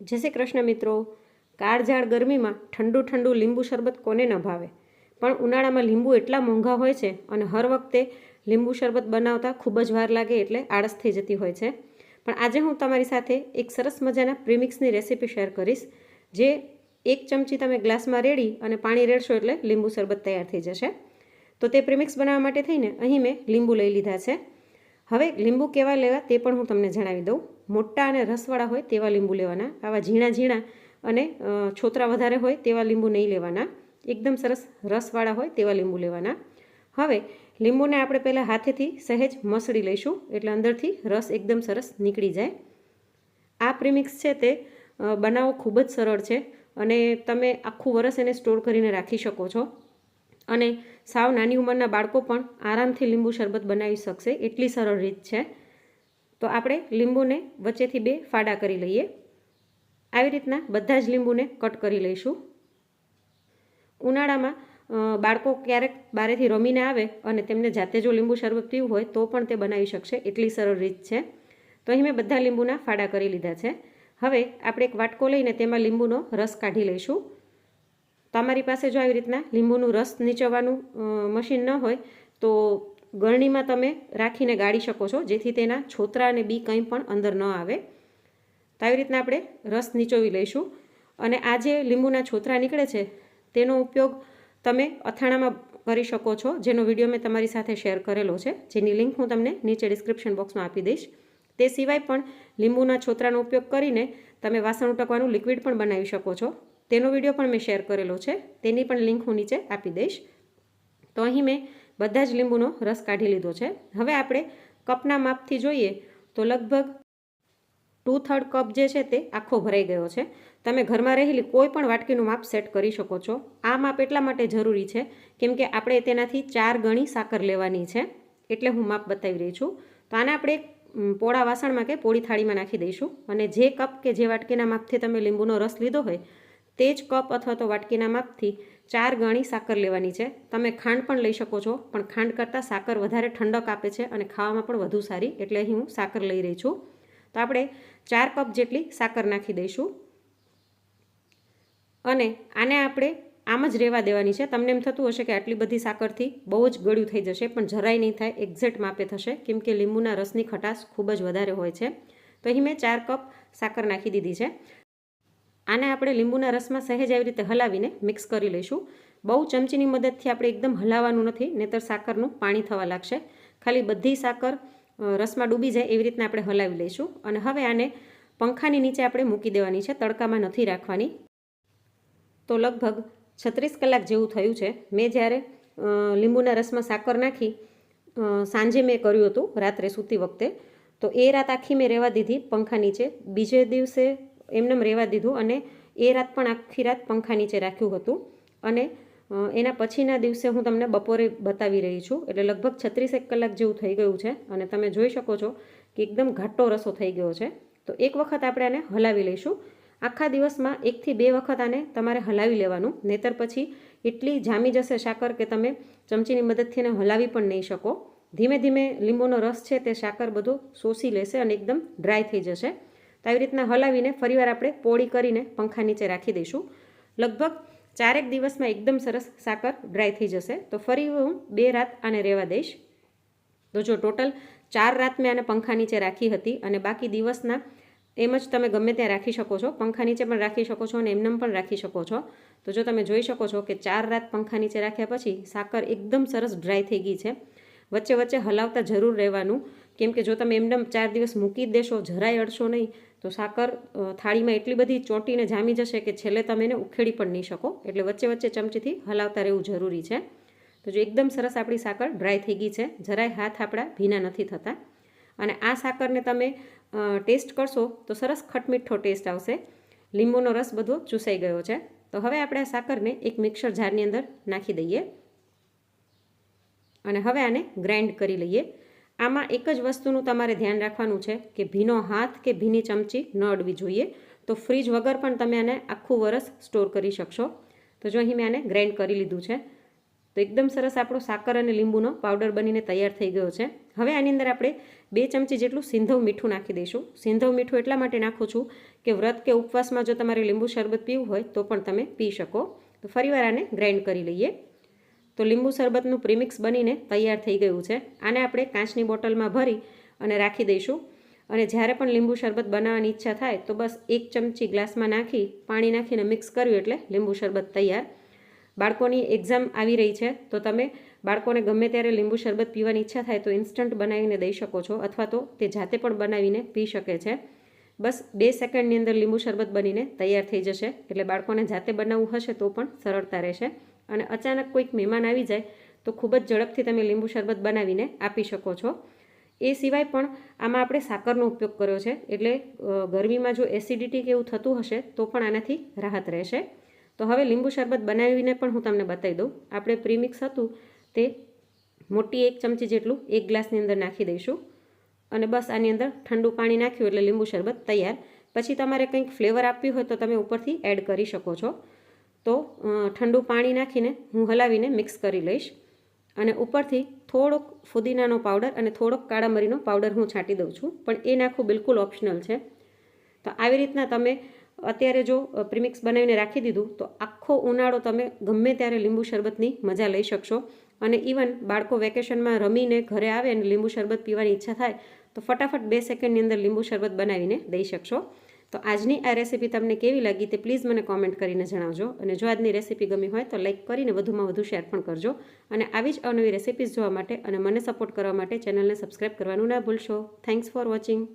જય શ્રી કૃષ્ણ મિત્રો. કાળઝાળ ગરમીમાં ઠંડુ ઠંડુ લીંબુ શરબત કોને ન ભાવે? પણ ઉનાળામાં લીંબુ એટલા મોંઘા હોય છે અને હર વખતે લીંબુ શરબત બનાવતા ખૂબ જ વાર લાગે એટલે આળસ થઈ જતી હોય છે. પણ આજે હું તમારી સાથે એક સરસ મજાના પ્રીમિક્સની રેસીપી શેર કરીશ, જે એક ચમચી તમે ગ્લાસમાં રેડી અને પાણી રેડશો એટલે લીંબુ શરબત તૈયાર થઈ જશે. તો તે પ્રીમિક્સ બનાવવા માટે થઈને અહીં મેં લીંબુ લઈ લીધા છે. હવે લીંબુ કેવા લેવા તે પણ હું તમને જણાવી દઉં. મોટા અને રસવાળા હોય તેવા લીંબુ લેવાના. આવા ઝીણા ઝીણા અને છોતરા વધારે હોય તેવા લીંબુ નહીં લેવાના. એકદમ સરસ રસવાળા હોય તેવા લીંબુ લેવાના. હવે લીંબુને આપણે પહેલાં હાથેથી સહેજ મસળી લઈશું, એટલે અંદરથી રસ એકદમ સરસ નીકળી જાય. આ પ્રીમિક્સ છે તે બનાવવો ખૂબ જ સરળ છે અને તમે આખું વરસ એને સ્ટોર કરીને રાખી શકો છો. અને સાવ નાની ઉંમરના બાળકો પણ આરામથી લીંબુ શરબત બનાવી શકશે. એટલી સરળ રીત છે. તો આપણે લીંબુને વચ્ચેથી બે ફાડા કરી લઈએ. આવી રીતના બધા જ લીંબુને કટ કરી લઈશું. ઉનાળામાં બાળકો ક્યારેક બારેથી રમીને આવે અને તેમને જાતે જો લીંબુ શરબત પીવું હોય તો પણ તે બનાવી શકશે. એટલી સરળ રીત છે. તો અહીં મેં બધા લીંબુના ફાડા કરી લીધા છે. હવે આપણે એક વાટકો લઈને તેમાં લીંબુનો રસ કાઢી લઈશું. તમારી પાસે જો આવી રીતના લીંબુનું રસ નીચવવાનું મશીન ન હોય તો ગળણીમાં તમે રાખીને ગાળી શકો છો, જેથી તેના છોતરા અને બી કંઈ પણ અંદર ન આવે. તો આવી રીતના આપણે રસ નીચોવી લઈશું. અને આ જે લીંબુના છોતરા નીકળે છે, તેનો ઉપયોગ તમે અથાણામાં કરી શકો છો. જેનો વીડિયો મેં તમારી સાથે શેર કરેલો છે, જેની લિંક હું તમને નીચે ડિસ્ક્રિપ્શન બોક્સમાં આપી દઈશ. તે સિવાય પણ લીંબુના છોતરાનો ઉપયોગ કરીને તમે વાસણ ઉટકવાનું લિક્વિડ પણ બનાવી શકો છો. તેનો વીડિયો પણ મેં શેર કરેલો છે, તેની પણ લિંક હું નીચે આપી દઈશ. તો અહીં મેં બધા જ લીંબુનો રસ કાઢી લીધો છે. હવે આપણે કપના માપથી જોઈએ તો લગભગ ટુ થર્ડ કપ જે છે તે આખો ભરાઈ ગયો છે. તમે ઘરમાં રહેલી કોઈ પણ વાટકીનું માપ સેટ કરી શકો છો. આ માપ એટલા માટે જરૂરી છે કેમ કે આપણે તેનાથી ચાર ગણી સાકર લેવાની છે. એટલે હું માપ બતાવી રહી છું. તો આને આપણે પોળા વાસણમાં કે પોળી થાળીમાં નાખી દઈશું. અને જે કપ કે જે વાટકીના માપથી તમે લીંબુનો રસ લીધો હોય તે જ કપ અથવા તો વાટકીના માપથી ચાર ગણી સાકર લેવાની છે. તમે ખાંડ પણ લઈ શકો છો, પણ ખાંડ કરતાં સાકર વધારે ઠંડક આપે છે અને ખાવામાં પણ વધુ સારી, એટલે અહીં હું સાકર લઈ રહી છું. તો આપણે ચાર કપ જેટલી સાકર નાખી દઈશું. અને આને આપણે આમ જ રહેવા દેવાની છે. તમને એમ થતું હશે કે આટલી બધી સાકરથી બહુ જ ગળ્યું થઈ જશે, પણ જરાય નહીં થાય એક્ઝેક્ટ માપે થશે, કેમ કે લીંબુના રસની ખટાશ ખૂબ જ વધારે હોય છે. તો અહીં મેં ચાર કપ સાકર નાખી દીધી છે. આને આપણે લીંબુના રસમાં સહેજ આવી રીતે હલાવીને મિક્સ કરી લઈશું. બહુ ચમચીની મદદથી આપણે એકદમ હલાવવાનું નથી, નહીતર સાકરનું પાણી થવા લાગશે. ખાલી બધી સાકર રસમાં ડૂબી જાય એવી રીતના આપણે હલાવી લઈશું. અને હવે આને પંખાની નીચે આપણે મૂકી દેવાની છે, તડકામાં નથી રાખવાની. તો લગભગ છત્રીસ કલાક જેવું થયું છે. મેં જ્યારે લીંબુના રસમાં સાકર નાખી સાંજે મેં કર્યું હતું, રાત્રે સૂતી વખતે. તો એ રાત આખી મેં રહેવા દીધી પંખા નીચે. બીજે દિવસે એમનેમ રહેવા દીધું અને એ રાત પણ આખી રાત પંખા નીચે રાખ્યું હતું. અને એના પછીના દિવસે હું તમને બપોરે બતાવી રહી છું. એટલે લગભગ છત્રીસેક કલાક જેવું થઈ ગયું છે અને તમે જોઈ શકો છો કે એકદમ ઘાટો રસો થઈ ગયો છે. તો એક વખત આપણે આને હલાવી લઈશું. આખા દિવસમાં એકથી બે વખત આને તમારે હલાવી લેવાનું. નહીતર પછી એટલી જામી જશે સાકર કે તમે ચમચીની મદદથી એને હલાવી પણ નહીં શકો. ધીમે ધીમે લીંબુનો રસ છે તે સાકર બધો શોષી લેશે અને એકદમ ડ્રાય થઈ જશે. તો આવી રીતના હલાવીને ફરીવાર આપણે પોળી કરીને પંખા નીચે રાખી દઈશું. લગભગ ચારેક દિવસમાં એકદમ સરસ સાકર ડ્રાય થઈ જશે. તો ફરી હું બે રાત આને રહેવા દઈશ. તો જો ટોટલ ચાર રાત મેં આને પંખા નીચે રાખી હતી અને બાકી દિવસના એમ જ તમે ગમે ત્યાં રાખી શકો છો. પંખા નીચે પણ રાખી શકો છો અને એમનેમ પણ રાખી શકો છો. તો જો તમે જોઈ શકો છો કે ચાર રાત પંખા નીચે રાખ્યા પછી સાકર એકદમ સરસ ડ્રાય થઈ ગઈ છે. વચ્ચે વચ્ચે હલાવતા જરૂર રહેવાનું. કેમ કે જો તમે એમનેમ ચાર દિવસ મૂકી દેશો, જરાય અડશો નહીં. તો સાકર થાળીમાં એટલી બધી ચોંટીને જામી જશે કે છેલ્લે તમે એને ઉખેડી પણ નહીં શકો. એટલે વચ્ચે વચ્ચે ચમચીથી હલાવતા રહેવું જરૂરી છે. તો જો એકદમ સરસ આપણી સાકર ડ્રાય થઈ ગઈ છે, જરાય હાથ આપણા ભીના નથી થતા. અને આ સાકરને તમે ટેસ્ટ કરશો તો સરસ ખટમીઠો ટેસ્ટ આવશે. લીંબુનો રસ બધો ચૂસાઈ ગયો છે. તો હવે આપણે આ સાકરને એક મિક્સર જારની અંદર નાખી દઈએ. અને હવે આને ગ્રાઇન્ડ કરી લઈએ. આમાં એક જ વસ્તુનું તમારે ધ્યાન રાખવાનું છે કે ભીનો હાથ કે ભીની ચમચી ન અડવી જોઈએ. તો ફ્રીજ વગર પણ તમે આને આખું વરસ સ્ટોર કરી શકશો. તો જો અહીં મેં આને ગ્રાઇન્ડ કરી લીધું છે. તો એકદમ સરસ આપણો સાકર અને લીંબુનો પાવડર બનીને તૈયાર થઈ ગયો છે. હવે આની અંદર આપણે બે ચમચી જેટલું સિંધવ મીઠું નાખી દઈશું. સિંધવ મીઠું એટલા માટે નાખું છું કે વ્રત કે ઉપવાસમાં જો તમારે લીંબુ શરબત પીવું હોય તો પણ તમે પી શકો. તો ફરીવાર આને ગ્રાઇન્ડ કરી લઈએ. તો લીંબુ શરબતનું પ્રીમિક્સ બનીને તૈયાર થઈ ગયું છે. આને આપણે કાચની બોટલમાં ભરી અને રાખી દઈશું. અને જ્યારે પણ લીંબુ શરબત બનાવવાની ઈચ્છા થાય તો બસ એક ચમચી ગ્લાસમાં નાખી પાણી નાખીને મિક્સ કર્યું એટલે લીંબુ શરબત તૈયાર. બાળકોની એક્ઝામ આવી રહી છે તો તમે બાળકોને ગમે ત્યારે લીંબુ શરબત પીવાની ઈચ્છા થાય તો ઇન્સ્ટન્ટ બનાવીને દઈ શકો છો અથવા તો તે જાતે પણ બનાવીને પી શકે છે. બસ બે સેકન્ડની અંદર લીંબુ શરબત બનીને તૈયાર થઈ જશે એટલે બાળકોને જાતે બનાવવું હશે તો પણ સરળતા રહેશે. અને અચાનક કોઈક મહેમાન આવી જાય, તો ખૂબ જ ઝડપથી તમે લીંબુ શરબત બનાવીને આપી શકો છો. એ સિવાય પણ આમાં આપણે સાકરનો ઉપયોગ કર્યો છે. એટલે ગરમીમાં જો એસિડિટી કે એવું થતું હશે, તો પણ આનાથી રાહત રહેશે. તો હવે લીંબુ શરબત બનાવીને પણ હું તમને બતાવી દઉં. આપણે પ્રીમિક્સ હતું તે મોટી એક ચમચી જેટલું એક ગ્લાસની અંદર નાખી દઈશું. અને બસ આની અંદર ઠંડુ પાણી નાખ્યું એટલે લીંબુ શરબત તૈયાર. પછી તમારે કંઈક ફ્લેવર આપવી હોય તો તમે ઉપરથી એડ કરી શકો છો. તો ઠંડુ પાણી નાખીને હું હલાવીને મિક્સ કરી લઈશ. અને ઉપરથી થોડોક ફુદીનાનો પાવડર અને થોડોક કાળા મરીનો પાવડર હું છાંટી દઉં છું. પણ એ નાખવું બિલકુલ ઓપ્શનલ છે. તો આવી રીતના તમે અત્યારે જો પ્રીમિક્સ બનાવીને રાખી દીધું, તો આખો ઉનાળો તમે ગમે ત્યારે લીંબુ શરબતની મજા લઈ શકશો. અને ઇવન બાળકો વેકેશનમાં રમીને ઘરે આવે અને લીંબુ શરબત પીવાની ઈચ્છા થાય, તો ફટાફટ બે સેકન્ડની અંદર લીંબુ શરબત બનાવીને દઈ શકશો. તો આજની આ રેસીપી તમને કેવી લાગી તે પ્લીઝ મને કોમેન્ટ કરીને જણાવજો. અને જો આજની રેસીપી ગમી હોય તો લાઇક કરીને વધુમાં વધુ શેર પણ કરજો. અને આવી જ અવનવી રેસીપીઝ જોવા માટે અને મને સપોર્ટ કરવા માટે ચેનલને સબસ્ક્રાઈબ કરવાનું ના ભૂલશો. Thanks for watching